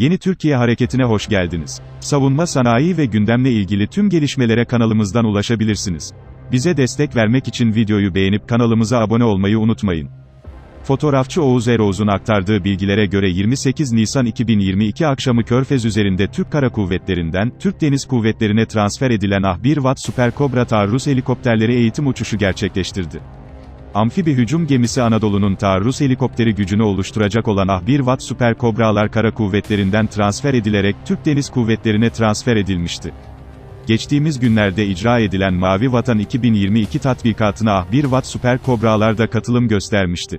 Yeni Türkiye Hareketi'ne hoş geldiniz. Savunma sanayi ve gündemle ilgili tüm gelişmelere kanalımızdan ulaşabilirsiniz. Bize destek vermek için videoyu beğenip kanalımıza abone olmayı unutmayın. Fotoğrafçı Oğuz Eroğuz'un aktardığı bilgilere göre 28 Nisan 2022 akşamı Körfez üzerinde Türk Kara Kuvvetleri'nden, Türk Deniz Kuvvetleri'ne transfer edilen Ah-1 Watt Super Cobra taarruz helikopterleri eğitim uçuşu gerçekleştirdi. Amfibi hücum gemisi Anadolu'nun taarruz helikopteri gücünü oluşturacak olan Ah-1 Watt Super Cobra'lar Kara Kuvvetleri'nden transfer edilerek Türk Deniz Kuvvetleri'ne transfer edilmişti. Geçtiğimiz günlerde icra edilen Mavi Vatan 2022 tatbikatına Ah-1 Watt Super Cobra'lar da katılım göstermişti.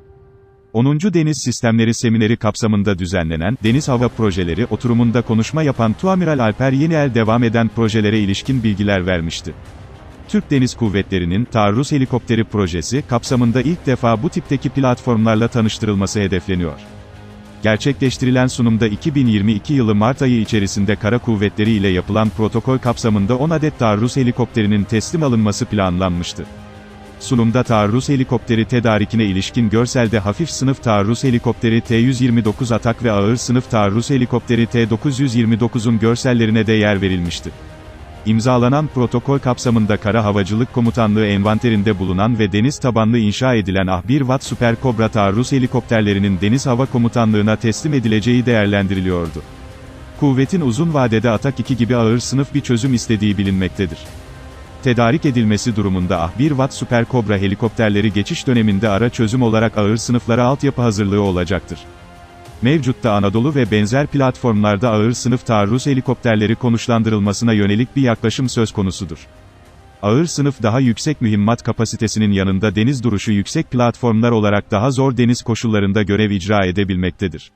10. Deniz Sistemleri Semineri kapsamında düzenlenen, Deniz Hava Projeleri oturumunda konuşma yapan Tuamiral Alper Yeniel devam eden projelere ilişkin bilgiler vermişti. Türk Deniz Kuvvetleri'nin taarruz helikopteri projesi kapsamında ilk defa bu tipteki platformlarla tanıştırılması hedefleniyor. Gerçekleştirilen sunumda 2022 yılı Mart ayı içerisinde Kara Kuvvetleri ile yapılan protokol kapsamında 10 adet taarruz helikopterinin teslim alınması planlanmıştı. Sunumda taarruz helikopteri tedarikine ilişkin görselde hafif sınıf taarruz helikopteri T-129 Atak ve ağır sınıf taarruz helikopteri T-929'un görsellerine de yer verilmişti. İmzalanan protokol kapsamında Kara Havacılık Komutanlığı envanterinde bulunan ve deniz tabanlı inşa edilen Ah-1 Watt Super Cobra taarruz helikopterlerinin Deniz Hava Komutanlığı'na teslim edileceği değerlendiriliyordu. Kuvvetin uzun vadede Atak 2 gibi ağır sınıf bir çözüm istediği bilinmektedir. Tedarik edilmesi durumunda Ah-1 Watt Super Cobra helikopterleri geçiş döneminde ara çözüm olarak ağır sınıflara altyapı hazırlığı olacaktır. Mevcutta Anadolu ve benzer platformlarda ağır sınıf taarruz helikopterleri konuşlandırılmasına yönelik bir yaklaşım söz konusudur. Ağır sınıf daha yüksek mühimmat kapasitesinin yanında deniz duruşu yüksek platformlar olarak daha zor deniz koşullarında görev icra edebilmektedir.